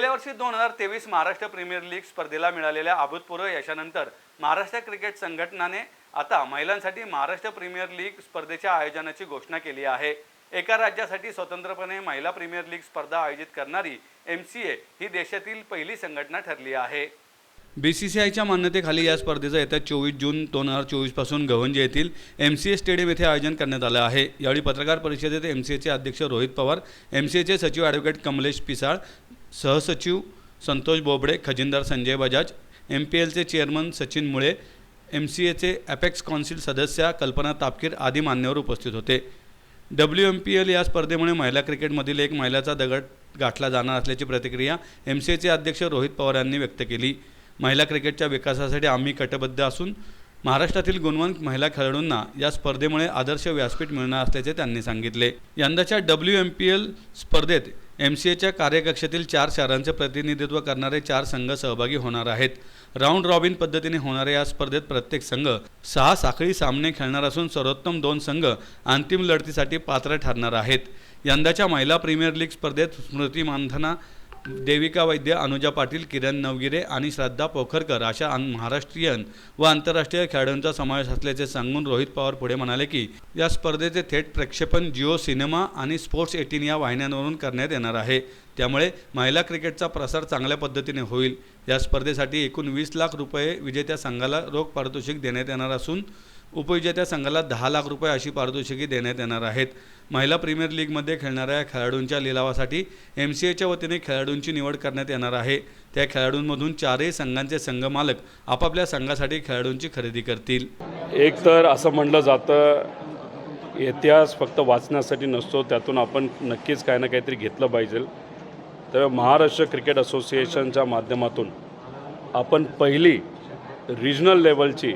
गेल्या वर्षी दोन हजार तेवीस महाराष्ट्र प्रीमियर लीग स्पर्धेला मिळालेल्या अभूतपूर्व यशानंतर महाराष्ट्र क्रिकेट संघटनाने आता महिलांसाठी महाराष्ट्र प्रीमियर लीग स्पर्धेच्या आयोजनाची घोषणा केली आहे. एका राज्यासाठी स्वतंत्रपणे महिला प्रीमियर लीग स्पर्धा आयोजित करणारी एम सी ए ही देशातील पहिली संघटना ठरली आहे. बी सी सी आयच्या मान्यतेखाली या स्पर्धेचं येत्या चोवीस जून दोन हजार चोवीसपासून गवंजे येथील एम सी ए स्टेडियम येथे आयोजन करण्यात आलं आहे. यावेळी पत्रकार परिषदेत एम सी एचे अध्यक्ष रोहित पवार एम सी एचे सचिव ॲडव्होकेट कमलेश पिसाळ सहसचिव संतोष बोबडे खजिनदार संजय बजाज एम पी एलचे chairman Sachin Mule M C एचे apex council सदस्या कल्पना तापकीर आदी मान्यवर उपस्थित होते. डब्ल्यू एम पी एल या स्पर्धेमुळे महिला क्रिकेटमधील एक महिलाचा दगड गाठला जाणार असल्याची प्रतिक्रिया एम सी एचे अध्यक्ष रोहित पवार यांनी व्यक्त केली. महिला क्रिकेटच्या विकासासाठी आम्ही कटिबद्ध असून महाराष्ट्रातील गुणवंत महिला खेळाडूंना या स्पर्धेमुळे आदर्श व्यासपीठ मिळणार असल्याचे त्यांनी सांगितले. यंदाच्या डब्ल्यू एम पी एल स्पर्धेत एम सी एच्या कार्यकक्षेतील चार शहरांचे प्रतिनिधित्व करणारे चार संघ सहभागी होणार आहेत. राऊंड रॉबिन पद्धतीने होणाऱ्या या स्पर्धेत प्रत्येक संघ सहा साखळी सामने खेळणार असून सर्वोत्तम दोन संघ अंतिम लढतीसाठी पात्र ठरणार आहेत. यंदाच्या महिला प्रीमियर लीग स्पर्धेत स्मृती मानधना देविका वैद्य अनुजा पाटील किरण नवगिरे आणि श्रद्धा पोखरकर अशा महाराष्ट्रीयन व आंतरराष्ट्रीय खेळाडूंचा समावेश असल्याचे सांगून रोहित पवार पुढे म्हणाले की या स्पर्धेचे थेट प्रक्षेपण जिओ सिनेमा आणि स्पोर्ट्स एटीन या वाहिन्यांवरून करण्यात येणार आहे. त्यामुळे महिला क्रिकेटचा प्रसार चांगल्या पद्धतीने होईल. या स्पर्धेसाठी एकूण वीस लाख रुपये विजेत्या संघाला रोख पारितोषिक देण्यात येणार असून उपविजेत्या संघाला दहा लाख रुपये अशी पारितोषिके देण्यात येणार आहेत. महिला प्रीमियर लीगमध्ये खेळणाऱ्या खेळाडूंच्या लिलावासाठी एम सी एच्या वतीने खेळाडूंची निवड करण्यात येणार आहे. त्या खेळाडूंमधून चारही संघांचे संघ मालक आपापल्या संघासाठी खेळाडूंची खरेदी करतील. एक तर असं म्हणलं जातं इतिहास फक्त वाचण्यासाठी नसतो त्यातून आपण नक्कीच काही ना काहीतरी घेतलं पाहिजे. तर महाराष्ट्र क्रिकेट असोसिएशनच्या माध्यमातून आपण पहिली रिजनल लेवलची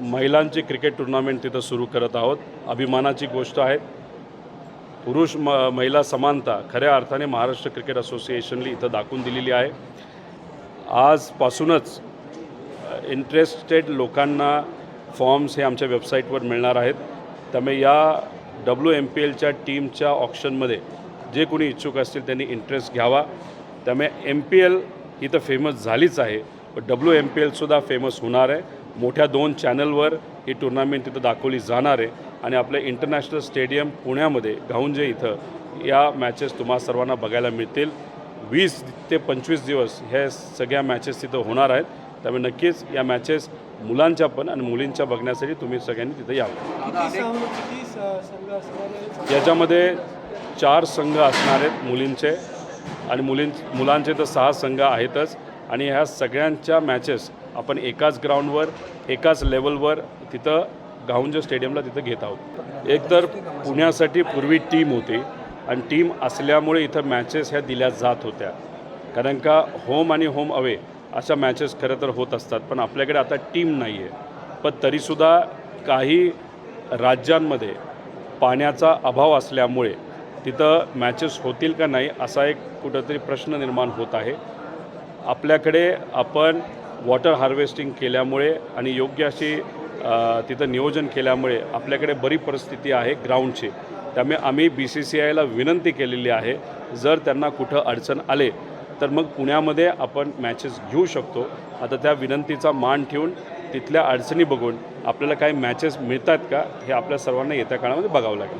महिलांची क्रिकेट टुर्नामेंट तिथं सुरू करत आहोत. अभिमानाची गोष्ट आहे. पुरुष म महिला समानता खऱ्या अर्थाने महाराष्ट्र क्रिकेट असोसिएशनली इथं दाखवून दिलेली आहे. आजपासूनच इंटरेस्टेड लोकांना फॉर्म्स हे आमच्या वेबसाईटवर मिळणार आहेत. त्यामुळे या डब्ल्यू एम पी एलच्या टीमच्या ऑप्शनमध्ये जे कोणी इच्छुक असतील त्यांनी इंटरेस्ट घ्यावा. त्यामुळे एम पी एल ही तर फेमस झालीच आहे. पण डब्ल्यू एम पी एलसुद्धा फेमस होणार आहे. मोठ्या दोन चॅनलवर ही टुर्नामेंट तिथं दाखवली जाणार आहे. आणि आपलं इंटरनॅशनल स्टेडियम पुण्यामध्ये गाऊंजे इथं या मॅचेस तुम्हा सर्वांना बघायला मिळतील. वीस ते पंचवीस दिवस हे सगळ्या मॅचेस तिथं होणार आहेत. त्यामुळे नक्कीच या मॅचेस मुलांच्या पण आणि मुलींच्या बघण्यासाठी तुम्ही सगळ्यांनी तिथं यावं? याच्यामध्ये चार संघ असणार आहेत मुलींचे. आणि मुलीं मुलांचे तर सहा संघ आहेतच. आणि ह्या सगळ्यांच्या मॅचेस आपण एकाच ग्राउंडवर एकाच लेवलवर तिथं गाऊंज स्टेडियमला तिथं घेत आहोत. एक तर पुण्यासाठी पूर्वी टीम होती आणि टीम असल्यामुळे इथं मॅचेस ह्या दिल्या जात होत्या. कारण का होम आणि होम अवे अशा मॅचेस खरं तर होत असतात पण आपल्याकडे आता टीम नाही आहे पण तरीसुद्धा काही राज्यांमध्ये पाण्याचा अभाव असल्यामुळे तिथं मॅचेस होतील का नाही असा एक कुठंतरी प्रश्न निर्माण होत आहे. आपल्याकडे आपण वॉटर हार्वेस्टिंग केल्यामुळे आणि योग्य अशी तिथं नियोजन केल्यामुळे आपल्याकडे बरी परिस्थिती आहे ग्राउंडची त्यामुळे आम्ही बी सी सी आयला विनंती केलेली आहे जर त्यांना कुठं अडचण आले तर मग पुण्यामध्ये आपण मॅचेस घेऊ शकतो. आता त्या विनंतीचा मान ठेवून तिथल्या अडचणी बघून आपल्याला काही मॅचेस मिळतात का हे आपल्या सर्वांना येत्या काळामध्ये बघावं लागेल.